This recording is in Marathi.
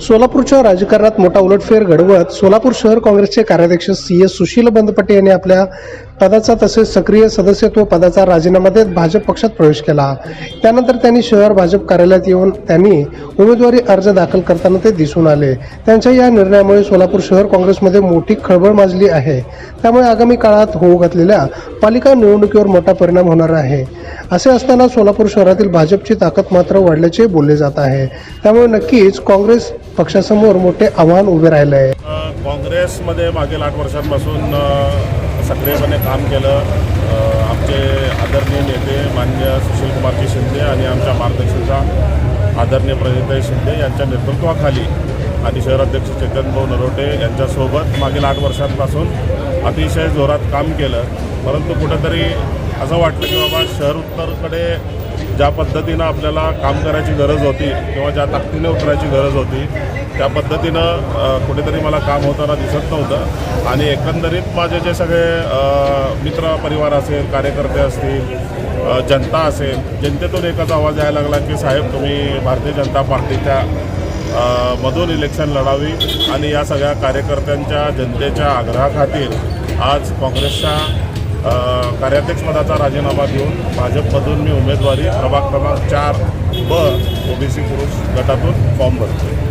सोलापूरच्या राजकारणात मोठा उलटफेर घडवत सोलापूर शहर काँग्रेसचे कार्याध्यक्ष सी एस सुशील बंदपटे यांनी आपल्या पदाचा तसेच सक्रिय सदस्यत्व पदाचा राजीनामा देत भाजप पक्षात प्रवेश केला. त्यानंतर त्यांनी शहर भाजप कार्यालयात येऊन त्यांनी उमेदवारी अर्ज दाखल करताना ते दिसून आले. त्यांच्या या निर्णयामुळे सोलापूर शहर काँग्रेसमध्ये मोठी खळबळ माजली आहे. त्यामुळे आगामी काळात होऊ घातलेल्या पालिका निवडणुकीवर मोठा परिणाम होणार आहे. असे असताना सोलापूर शहरातील भाजपची ताकद मात्र वाढल्याचे बोलले जात आहे. त्यामुळे नक्कीच काँग्रेस पक्षासमोर मोठे आव्हान उभे राहिले आहे. काँग्रेसमध्ये मागील आठ वर्षांपासून सक्रियपणे काम केलं. आमचे आदरणीय नेते मान्य सुशीलकुमारजी शिंदे आणि आमच्या मार्गदर्शनचा आदरणीय प्रणिताई शिंदे यांच्या नेतृत्वाखाली आणि शहराध्यक्ष चेतनभाऊ नरोटे यांच्यासोबत मागील आठ वर्षांपासून अतिशय जोरात काम केलं. परंतु कुठंतरी असं वाटलं की बाबा शहर उत्तरकडे ज्या पद्धतीनं आपल्याला काम करायची गरज होती किंवा ज्या ताकदीने उतरायची गरज होती त्या पद्धतीनं कुठेतरी मला काम होताना दिसत नव्हतं. आणि एकंदरीत माझे जे सगळे मित्र परिवार असेल कार्यकर्ते असतील जनता असेल जनतेतून एकच आवाज यायला लागला की साहेब तुम्ही भारतीय जनता पार्टीच्या मधून इलेक्शन लढावी आणि या सगळ्या कार्यकर्त्यांच्या जनतेच्या आग्रहाखातील आज काँग्रेसच्या कार्याध्यक्षपदाचा राजीनामा देऊन भाजपमधून मी उमेदवारी प्रभाग क्रमांक चार ब ओबीसी पुरुष गटातून फॉर्म भरतो